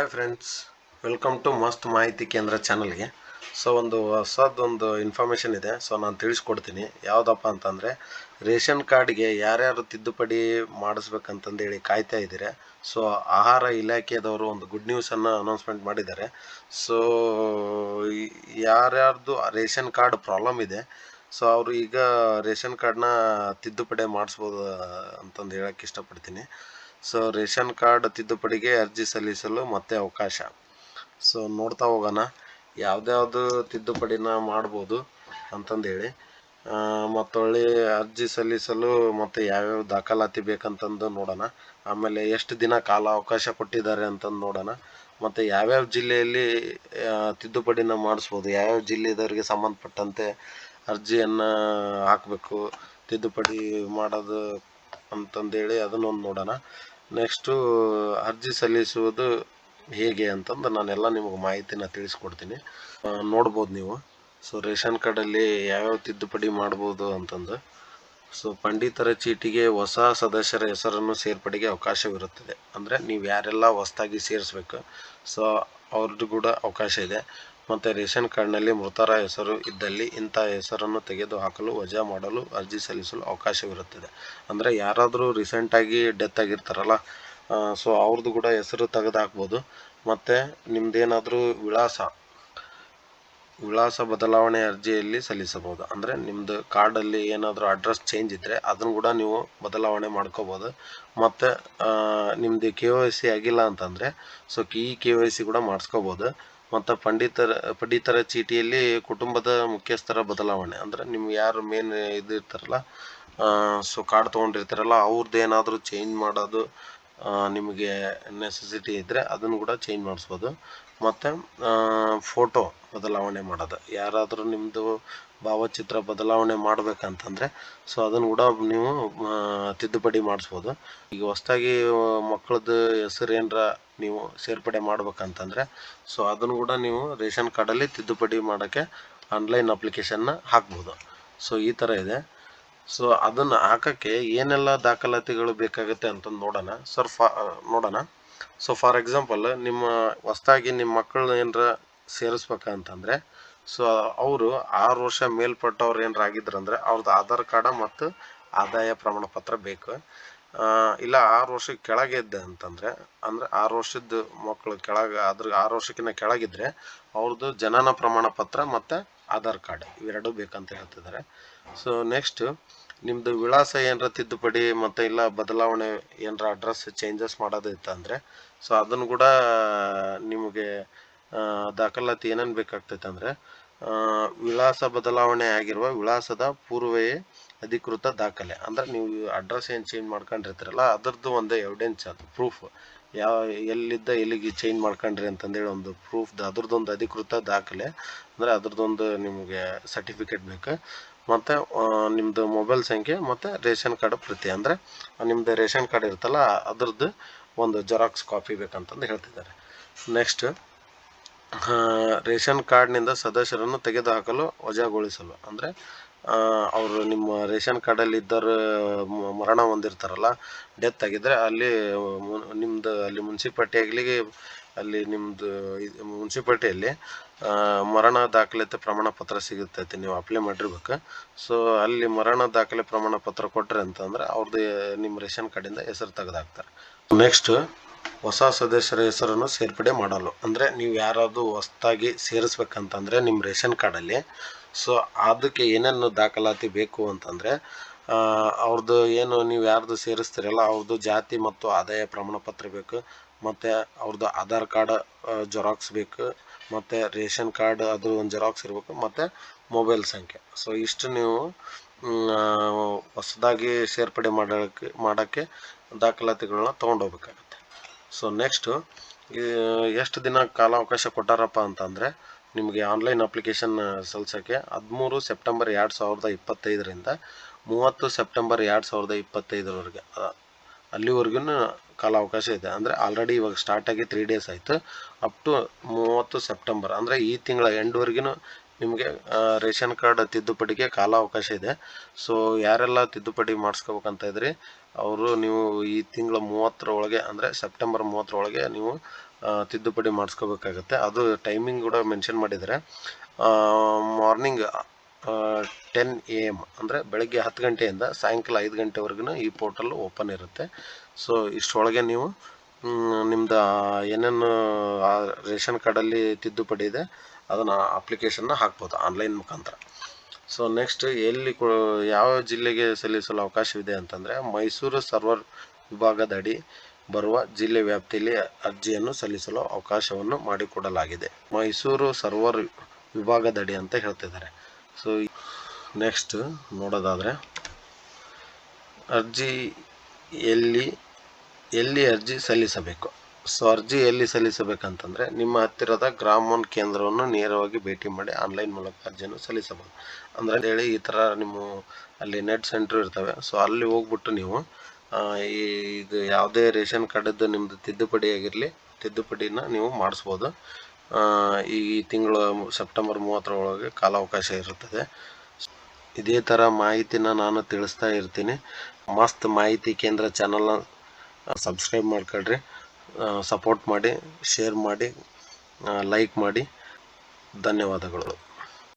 Hi friends welcome to ಮಸ್ತ್ ಮಾಹಿತಿ ಕೇಂದ್ರ ಚಾನಲ್ಗೆ ಸೊ ಒಂದು ಹೊಸದೊಂದು ಇನ್ಫಾರ್ಮೇಷನ್ ಇದೆ. ಸೊ ನಾನು ತಿಳಿಸ್ಕೊಡ್ತೀನಿ. ಯಾವುದಪ್ಪ ಅಂತಂದರೆ, ರೇಷನ್ ಕಾರ್ಡ್ಗೆ ಯಾರ್ಯಾರು ತಿದ್ದುಪಡಿ ಮಾಡಿಸ್ಬೇಕಂತಂದೇಳಿ ಕಾಯ್ತಾ ಇದ್ದೀರಾ. ಸೊ ಆಹಾರ ಇಲಾಖೆದವರು ಒಂದು ಗುಡ್ ನ್ಯೂಸನ್ನು ಅನೌನ್ಸ್ಮೆಂಟ್ ಮಾಡಿದ್ದಾರೆ. ಸೊ ಯಾರ್ಯಾರ್ದು ರೇಷನ್ ಕಾರ್ಡ್ ಪ್ರಾಬ್ಲಮ್ ಇದೆ ಸೊ ಅವರು ಈಗ ರೇಷನ್ ಕಾರ್ಡ್ನ ತಿದ್ದುಪಡಿ ಮಾಡಿಸ್ಬೋದು ಅಂತಂದು ಹೇಳೋಕ್ಕೆ ಇಷ್ಟಪಡ್ತೀನಿ. ಸೊ ರೇಷನ್ ಕಾರ್ಡ್ ತಿದ್ದುಪಡಿಗೆ ಅರ್ಜಿ ಸಲ್ಲಿಸಲು ಮತ್ತೆ ಅವಕಾಶ. ಸೊ ನೋಡ್ತಾ ಹೋಗೋಣ. ಯಾವ್ದ್ಯಾವ್ದು ತಿದ್ದುಪಡಿನ ಮಾಡ್ಬೋದು ಅಂತಂದೇಳಿ. ಮತ್ತೊಳ್ಳಿ ಅರ್ಜಿ ಸಲ್ಲಿಸಲು ಮತ್ತೆ ಯಾವ್ಯಾವ ದಾಖಲಾತಿ ಬೇಕಂತಂದು ನೋಡೋಣ. ಆಮೇಲೆ ಎಷ್ಟು ದಿನ ಕಾಲ ಅವಕಾಶ ಕೊಟ್ಟಿದ್ದಾರೆ ಅಂತಂದು ನೋಡೋಣ. ಮತ್ತು ಯಾವ್ಯಾವ ಜಿಲ್ಲೆಯಲ್ಲಿ ತಿದ್ದುಪಡಿನ ಮಾಡಿಸ್ಬೋದು. ಯಾವ್ಯಾವ ಜಿಲ್ಲೆದವರಿಗೆ ಸಂಬಂಧಪಟ್ಟಂತೆ ಅರ್ಜಿಯನ್ನು ಹಾಕಬೇಕು, ತಿದ್ದುಪಡಿ ಮಾಡೋದು ಅಂತಂದೇಳಿ ಅದನ್ನೊಂದು ನೋಡೋಣ. ನೆಕ್ಸ್ಟು ಅರ್ಜಿ ಸಲ್ಲಿಸುವುದು ಹೇಗೆ ಅಂತಂದು ನಾನೆಲ್ಲ ನಿಮಗೆ ಮಾಹಿತಿನ ತಿಳಿಸ್ಕೊಡ್ತೀನಿ. ನೋಡ್ಬೋದು ನೀವು. ಸೊ ರೇಷನ್ ಕಾರ್ಡಲ್ಲಿ ಯಾವ್ಯಾವ ತಿದ್ದುಪಡಿ ಮಾಡ್ಬೋದು ಅಂತಂದು. ಸೊ ಪಂಡಿತರ ಚೀಟಿಗೆ ಹೊಸ ಸದಸ್ಯರ ಹೆಸರನ್ನು ಸೇರ್ಪಡೆಗೆ ಅವಕಾಶವಿರುತ್ತದೆ. ಅಂದರೆ ನೀವು ಯಾರೆಲ್ಲ ಹೊಸದಾಗಿ ಸೇರಿಸ್ಬೇಕು, ಸೊ ಅವ್ರದ್ದು ಕೂಡ ಅವಕಾಶ ಇದೆ. ಮತ್ತು ರೇಷನ್ ಕಾರ್ಡ್ನಲ್ಲಿ ಮೃತರ ಹೆಸರು ಇದ್ದಲ್ಲಿ ಇಂಥ ಹೆಸರನ್ನು ತೆಗೆದುಹಾಕಲು, ವಜಾ ಮಾಡಲು, ಅರ್ಜಿ ಸಲ್ಲಿಸಲು ಅವಕಾಶವಿರುತ್ತದೆ. ಅಂದರೆ ಯಾರಾದರೂ ರೀಸೆಂಟಾಗಿ ಡೆತ್ ಆಗಿರ್ತಾರಲ್ಲ ಸೊ ಅವ್ರದ್ದು ಕೂಡ ಹೆಸರು ತೆಗೆದು ಹಾಕ್ಬೋದು ಮತ್ತು ನಿಮ್ಮದೇನಾದರೂ ವಿಳಾಸ ವಿಳಾಸ ಬದಲಾವಣೆ ಅರ್ಜಿಯಲ್ಲಿ ಸಲ್ಲಿಸಬಹುದು. ಅಂದರೆ ನಿಮ್ಮದು ಕಾರ್ಡಲ್ಲಿ ಏನಾದರೂ ಅಡ್ರೆಸ್ ಚೇಂಜ್ ಇದ್ದರೆ ಅದನ್ನು ಕೂಡ ನೀವು ಬದಲಾವಣೆ ಮಾಡ್ಕೋಬೋದು ಮತ್ತು ನಿಮ್ಮದು ಕೆ ವೈ ಸಿ ಆಗಿಲ್ಲ ಅಂತಂದರೆ ಸೊ ಈ ಕೆ ವೈ ಸಿ ಕೂಡ ಮಾಡಿಸ್ಕೋಬೋದು ಮತ್ತು ಪಂಡಿತರ, ಪಡಿತರ ಚೀಟಿಯಲ್ಲಿ ಕುಟುಂಬದ ಮುಖ್ಯಸ್ಥರ ಬದಲಾವಣೆ. ಅಂದರೆ ನಿಮ್ಗೆ ಯಾರು ಮೇನ್ ಇದು ಇರ್ತಾರಲ್ಲ ಸೊ ಕಾರ್ಡ್ ತೊಗೊಂಡಿರ್ತಾರಲ್ಲ ಅವ್ರದ್ದು ಏನಾದರೂ ಚೇಂಜ್ ಮಾಡೋದು ನಿಮಗೆ ನೆಸೆಸಿಟಿ ಇದ್ದರೆ ಅದನ್ನು ಕೂಡ ಚೇಂಜ್ ಮಾಡಿಸ್ಬೋದು. ಮತ್ತು ಫೋಟೋ ಬದಲಾವಣೆ ಮಾಡೋದು. ಯಾರಾದರೂ ನಿಮ್ಮದು ಭಾವಚಿತ್ರ ಬದಲಾವಣೆ ಮಾಡಬೇಕಂತಂದರೆ ಸೊ ಅದನ್ನು ಕೂಡ ನೀವು ತಿದ್ದುಪಡಿ ಮಾಡಿಸ್ಬೋದು. ಈಗ ಹೊಸ್ದಾಗಿ ಮಕ್ಕಳದ್ದು ಹೆಸರು ಏನರ ನೀವು ಸೇರ್ಪಡೆ ಮಾಡ್ಬೇಕಂತಂದರೆ ಸೊ ಅದನ್ನು ಕೂಡ ನೀವು ರೇಷನ್ ಕಾರ್ಡಲ್ಲಿ ತಿದ್ದುಪಡಿ ಮಾಡೋಕ್ಕೆ ಆನ್ಲೈನ್ ಅಪ್ಲಿಕೇಶನ್ನ ಹಾಕ್ಬೋದು. ಸೊ ಈ ಥರ ಇದೆ. ಸೊ ಅದನ್ನು ಹಾಕೋಕ್ಕೆ ಏನೆಲ್ಲ ದಾಖಲಾತಿಗಳು ಬೇಕಾಗುತ್ತೆ ಅಂತ ನೋಡೋಣ. ಸರ್ ಫಾ ನೋಡೋಣ. ಸೊ ಫಾರ್ ಎಕ್ಸಾಂಪಲ್ ನಿಮ್ಮ, ಹೊಸ್ದಾಗಿ ನಿಮ್ಮ ಮಕ್ಕಳು ಏನರ ಸೇರಿಸ್ಬೇಕಂತಂದರೆ ಸೊ ಅವರು ಆರು ವರ್ಷ ಮೇಲ್ಪಟ್ಟವ್ರು ಏನರ ಆಗಿದ್ರಂದ್ರೆ ಅವ್ರದ್ದು ಆಧಾರ್ ಕಾರ್ಡ ಮತ್ತು ಆದಾಯ ಪ್ರಮಾಣ ಪತ್ರ ಬೇಕು. ಇಲ್ಲ, ಆರು ವರ್ಷಕ್ಕೆ ಕೆಳಗೆ ಇದ್ದೆ ಅಂತಂದರೆ, ಅಂದರೆ ಆರು ವರ್ಷದ ಮಕ್ಕಳು ಕೆಳಗೆ ಅದ್ರ ಆರು ವರ್ಷಕ್ಕಿಂತ ಕೆಳಗಿದ್ರೆ ಅವ್ರದ್ದು ಜನನ ಪ್ರಮಾಣ ಪತ್ರ ಮತ್ತು ಆಧಾರ್ ಕಾರ್ಡ್ ಇವೆರಡೂ ಬೇಕಂತ ಹೇಳ್ತಿದ್ದಾರೆ. ಸೊ ನೆಕ್ಸ್ಟ್ ನಿಮ್ಮದು ವಿಳಾಸ ಏನರ ತಿದ್ದುಪಡಿ ಮತ್ತು ಇಲ್ಲ ಬದಲಾವಣೆ ಏನರ ಅಡ್ರೆಸ್ ಚೇಂಜಸ್ ಮಾಡೋದು ಇತ್ತಂದರೆ ಸೊ ಅದನ್ನು ಕೂಡ ನಿಮಗೆ ದಾಖಲಾತಿ ಏನೇನು ಬೇಕಾಗ್ತೈತೆ ಅಂದರೆ ವಿಳಾಸ ಬದಲಾವಣೆ ಆಗಿರುವ ವಿಳಾಸದ ಪೂರ್ವೆಯೇ ಅಧಿಕೃತ ದಾಖಲೆ. ಅಂದ್ರೆ ನೀವು ಅಡ್ರೆಸ್ ಏನು ಚೇಂಜ್ ಮಾಡ್ಕೊಂಡಿರ್ತೀರಲ್ಲ, ಅದರದ್ದು ಒಂದು ಎವಿಡೆನ್ಸ್ ಅದು ಪ್ರೂಫ್ ಯಾವ, ಎಲ್ಲಿದ್ದ, ಎಲ್ಲಿಗೆ ಚೇಂಜ್ ಮಾಡ್ಕೊಂಡ್ರಿ ಅಂತಂದೇಳಿ ಒಂದು ಪ್ರೂಫ್ ಅದ್ರದ್ದೊಂದು ಅಧಿಕೃತ ದಾಖಲೆ. ಅಂದರೆ ಅದ್ರದ್ದೊಂದು ನಿಮಗೆ ಸರ್ಟಿಫಿಕೇಟ್ ಬೇಕು. ಮತ್ತು ನಿಮ್ಮದು ಮೊಬೈಲ್ ಸಂಖ್ಯೆ, ಮತ್ತು ರೇಷನ್ ಕಾರ್ಡ್ ಪ್ರತಿ. ಅಂದರೆ ನಿಮ್ಮದು ರೇಷನ್ ಕಾರ್ಡ್ ಇರುತ್ತಲ್ಲ, ಅದ್ರದ್ದು ಒಂದು ಜೆರಾಕ್ಸ್ ಕಾಪಿ ಬೇಕಂತಂದು ಹೇಳ್ತಿದ್ದಾರೆ. ನೆಕ್ಸ್ಟ್ ರೇಷನ್ ಕಾರ್ಡ್ನಿಂದ ಸದಸ್ಯರನ್ನು ತೆಗೆದುಹಾಕಲು ವಜಾಗೊಳಿಸಲು. ಅಂದರೆ ಅವರು ನಿಮ್ಮ ರೇಷನ್ ಕಾರ್ಡಲ್ಲಿ ಇದ್ದರು ಮರಣ ಹೊಂದಿರ್ತಾರಲ್ಲ, ಡೆತ್ ಆಗಿದ್ದರೆ ಅಲ್ಲಿ ನಿಮ್ಮದು ಅಲ್ಲಿ ಮುನ್ಸಿಪಾಲ್ಟಿಯಾಗಲಿ ಅಲ್ಲಿ ನಿಮ್ಮದು ಮುನ್ಸಿಪಾಲ್ಟಿಯಲ್ಲಿ ಮರಣ ದಾಖಲಾತಿ ಪ್ರಮಾಣ ಪತ್ರ ಸಿಗುತ್ತೈತೆ ನೀವು ಅಪ್ಲೈ ಮಾಡಿರ್ಬೇಕು. ಸೊ ಅಲ್ಲಿ ಮರಣ ದಾಖಲೆ ಪ್ರಮಾಣ ಪತ್ರ ಕೊಟ್ಟರೆ ಅಂತಂದ್ರೆ ಅವ್ರದ್ದು ನಿಮ್ಮ ರೇಷನ್ ಕಾರ್ಡಿಂದ ಹೆಸರು ತೆಗೆದಾಕ್ತಾರೆ ನೆಕ್ಸ್ಟ್ ಹೊಸ ಸದಸ್ಯರ ಹೆಸರನ್ನು ಸೇರ್ಪಡೆ ಮಾಡಲು. ಅಂದರೆ ನೀವು ಯಾರಾದರೂ ಹೊಸ್ದಾಗಿ ಸೇರಿಸ್ಬೇಕಂತಂದರೆ ನಿಮ್ಮ ರೇಷನ್ ಕಾರ್ಡಲ್ಲಿ. ಸೊ ಅದಕ್ಕೆ ಏನೇನು ದಾಖಲಾತಿ ಬೇಕು ಅಂತಂದರೆ ಅವ್ರದ್ದು ಏನು ನೀವು ಯಾರ್ದು ಸೇರಿಸ್ತೀರಲ್ಲ ಅವ್ರದ್ದು ಜಾತಿ ಮತ್ತು ಆದಾಯ ಪ್ರಮಾಣ ಪತ್ರ ಬೇಕು, ಮತ್ತು ಅವ್ರದ್ದು ಆಧಾರ್ ಕಾರ್ಡ್ ಜೆರಾಕ್ಸ್ ಬೇಕು, ಮತ್ತು ರೇಷನ್ ಕಾರ್ಡ್ ಅದು ಒಂದು ಜೆರಾಕ್ಸ್ ಇರಬೇಕು, ಮತ್ತು ಮೊಬೈಲ್ ಸಂಖ್ಯೆ. ಸೊ ಇಷ್ಟು ನೀವು ಹೊಸದಾಗಿ ಸೇರ್ಪಡೆ ಮಾಡೋಕ್ಕೆ ಮಾಡೋಕ್ಕೆ ದಾಖಲಾತಿಗಳನ್ನ ತೊಗೊಂಡೋಗ್ಬೇಕಾಗತ್ತೆ. ಸೊ ನೆಕ್ಸ್ಟು ಎಷ್ಟು ದಿನ ಕಾಲಾವಕಾಶ ಕೊಟ್ಟಾರಪ್ಪ ಅಂತಂದರೆ, ನಿಮಗೆ ಆನ್ಲೈನ್ ಅಪ್ಲಿಕೇಶನ್ ಸಲ್ಲಿಸೋಕ್ಕೆ ಹದಿಮೂರು ಸೆಪ್ಟೆಂಬರ್ ಎರಡು ಸಾವಿರದ ಇಪ್ಪತ್ತೈದರಿಂದ ಮೂವತ್ತು ಸೆಪ್ಟೆಂಬರ್ ಎರಡು ಸಾವಿರದ ಇಪ್ಪತ್ತೈದರವರೆಗೆ ಅಲ್ಲಿವರೆಗೂ ಕಾಲಾವಕಾಶ ಇದೆ. ಅಂದರೆ ಆಲ್ರೆಡಿ ಇವಾಗ ಸ್ಟಾರ್ಟಾಗಿ ತ್ರೀ ಡೇಸ್ ಆಯಿತು. ಅಪ್ ಟು ಮೂವತ್ತು ಸೆಪ್ಟೆಂಬರ್ ಅಂದರೆ ಈ ತಿಂಗಳ ಎಂಡ್ವರೆಗೂ ನಿಮಗೆ ರೇಷನ್ ಕಾರ್ಡ್ ತಿದ್ದುಪಡಿಗೆ ಕಾಲಾವಕಾಶ ಇದೆ. ಸೊ ಯಾರೆಲ್ಲ ತಿದ್ದುಪಡಿ ಮಾಡಿಸ್ಕೋಬೇಕಂತ ಇದ್ರಿ, ಅವರು ನೀವು ಈ ತಿಂಗಳ ಮೂವತ್ತರ ಒಳಗೆ ಅಂದರೆ ಸೆಪ್ಟೆಂಬರ್ ಮೂವತ್ತರ ಒಳಗೆ ನೀವು ತಿದ್ದುಪಡಿ ಮಾಡಿಸ್ಕೋಬೇಕಾಗತ್ತೆ. ಅದು ಟೈಮಿಂಗ್ ಕೂಡ ಮೆನ್ಷನ್ ಮಾಡಿದ್ದಾರೆ. ಮಾರ್ನಿಂಗ್ ಟೆನ್ ಎ ಎಂ ಅಂದರೆ ಬೆಳಗ್ಗೆ ಹತ್ತು ಗಂಟೆಯಿಂದ ಸಾಯಂಕಾಲ ಐದು ಗಂಟೆವರೆಗೂ ಈ ಪೋರ್ಟಲ್ ಓಪನ್ ಇರುತ್ತೆ. ಸೊ ಇಷ್ಟರೊಳಗೆ ನೀವು ನಿಮ್ಮದು ಏನೇನು ರೇಷನ್ ಕಾರ್ಡಲ್ಲಿ ತಿದ್ದುಪಡಿ ಇದೆ, ಅದನ್ನು ಅಪ್ಲಿಕೇಶನ್ನ ಹಾಕ್ಬೋದು ಆನ್ಲೈನ್ ಮುಖಾಂತರ. ಸೊ ನೆಕ್ಸ್ಟ್ ಎಲ್ಲಿ ಯಾವ ಜಿಲ್ಲೆಗೆ ಸಲ್ಲಿಸಲು ಅವಕಾಶವಿದೆ ಅಂತಂದರೆ, ಮೈಸೂರು ಸರ್ವರ್ ವಿಭಾಗದಡಿ ಬರುವ ಜಿಲ್ಲೆ ವ್ಯಾಪ್ತಿಯಲ್ಲಿ ಅರ್ಜಿಯನ್ನು ಸಲ್ಲಿಸಲು ಅವಕಾಶವನ್ನು ಮಾಡಿಕೊಡಲಾಗಿದೆ. ಮೈಸೂರು ಸರ್ವರ್ ವಿಭಾಗದಡಿ ಅಂತ ಹೇಳ್ತಿದ್ದಾರೆ ಸೊ ನೆಕ್ಸ್ಟ್ ನೋಡೋದಾದರೆ, ಅರ್ಜಿ ಎಲ್ಲಿ ಎಲ್ಲಿ ಅರ್ಜಿ ಸಲ್ಲಿಸಬೇಕು? ಸೊ, ಅರ್ಜಿ ಎಲ್ಲಿ ಸಲ್ಲಿಸಬೇಕಂತಂದರೆ ನಿಮ್ಮ ಹತ್ತಿರದ ಗ್ರಾಮ ಕೇಂದ್ರವನ್ನು ನೇರವಾಗಿ ಭೇಟಿ ಮಾಡಿ ಆನ್ಲೈನ್ ಮೂಲಕ ಅರ್ಜಿಯನ್ನು ಸಲ್ಲಿಸಬಹುದು. ಅಂದರೆ ಹೇಳಿ, ಈ ಥರ ನಿಮ್ಮ ಅಲ್ಲಿ ನೆಟ್ ಸೆಂಟ್ರ್ ಇರ್ತವೆ. ಸೊ, ಅಲ್ಲಿ ಹೋಗ್ಬಿಟ್ಟು ನೀವು ಈ, ಇದು ಯಾವುದೇ ರೇಷನ್ ಕಾರ್ಡದ್ದು ನಿಮ್ಮದು ತಿದ್ದುಪಡಿ ಆಗಿರಲಿ, ತಿದ್ದುಪಡಿನ ನೀವು ಮಾಡಿಸ್ಬೋದು. ಈ ತಿಂಗಳು ಸೆಪ್ಟೆಂಬರ್ ಮೂವತ್ತರ ಒಳಗೆ ಕಾಲಾವಕಾಶ ಇರುತ್ತದೆ. ಇದೇ ಥರ ಮಾಹಿತಿನ ನಾನು ತಿಳಿಸ್ತಾ ಇರ್ತೀನಿ. ಮಸ್ತ್ ಮಾಹಿತಿ ಕೇಂದ್ರ ಚಾನಲ್ನ ಸಬ್ಸ್ಕ್ರೈಬ್ ಮಾಡ್ಕೊಳ್ರಿ. ಸಪೋರ್ಟ್ ಮಾಡಿ ಶೇರ್ ಮಾಡಿ ಲೈಕ್ ಮಾಡಿ. ಧನ್ಯವಾದಗಳು.